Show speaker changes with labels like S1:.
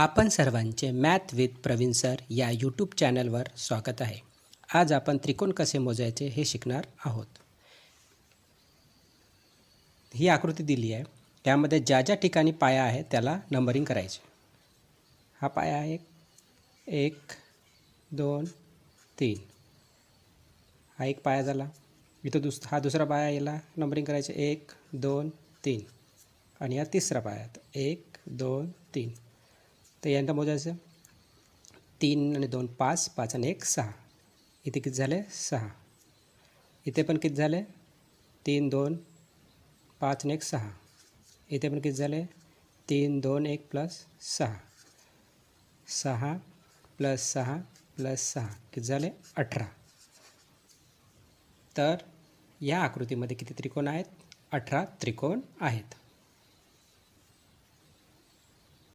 S1: आपण सर्वांचे math with Praveen sir या यूट्यूब चॅनलवर स्वागत आहे. आज आपण त्रिकोण कसे मोजायचे हे शिकणार आहोत. ही आकृती दिली आहे. त्यामध्ये ज्या ज्या ठिकाणी पाया आहे त्याला नंबरिंग करायचे. हा पाया आहे एक दोन तीन. हा एक पाया झाला. इथं दुस हा दुसरा पाया याला नंबरिंग करायचे. एक दोन तीन. आणि हा तिसरा पाया एक दोन तीन. तर यांना मोजायचं. तीन आणि दोन पाच पाच आणि एक सहा. इथे किती झाले? सहा. इथे पण किती झाले? तीन दोन पाच आणि एक सहा. इथे पण किती झाले? तीन दोन एक प्लस सहा. सहा प्लस सहा प्लस सहा. किती झाले? अठरा. तर या आकृतीमध्ये किती त्रिकोण आहेत? अठरा त्रिकोण आहेत.